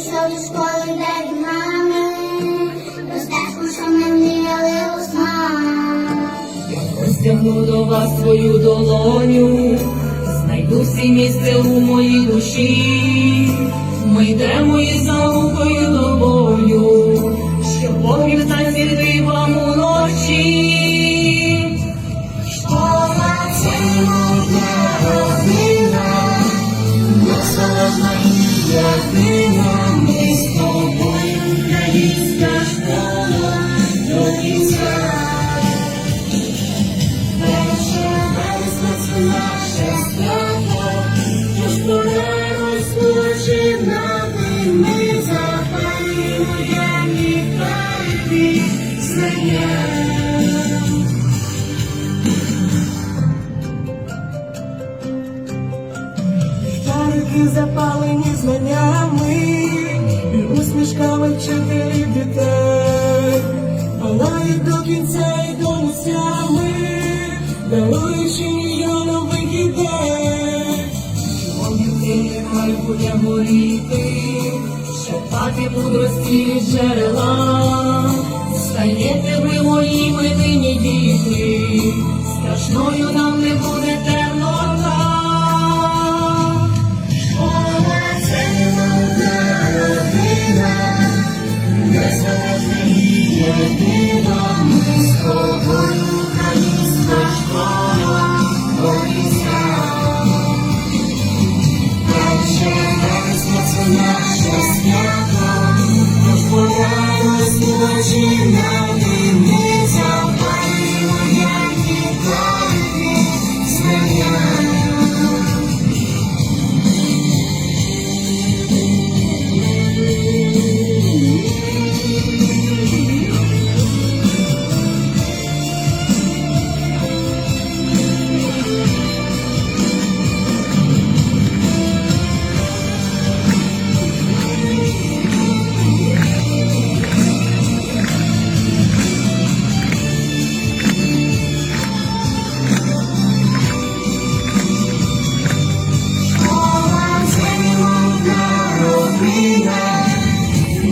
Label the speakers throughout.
Speaker 1: що до школи йде від мами, Розтежку, що ми мріяли у снах.
Speaker 2: Розтягну до вас свою долоню, знайду всі місце у моїй душі. Ми йдемо
Speaker 1: і наукою
Speaker 3: Ліхтарики запалені знаннями і усмішками вчителів дітей, палають до кінця і до місцями, даруючи мільйонам викидей.
Speaker 2: Вогнюки хай буде горіти, шепати мудрості джерела. Стаєте ви мої милині діти, страшною нам не буде темнота.
Speaker 1: Наше свято, тож повернусь ночі нам,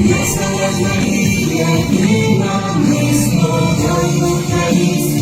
Speaker 1: Пісня змія і намисно, дай українська.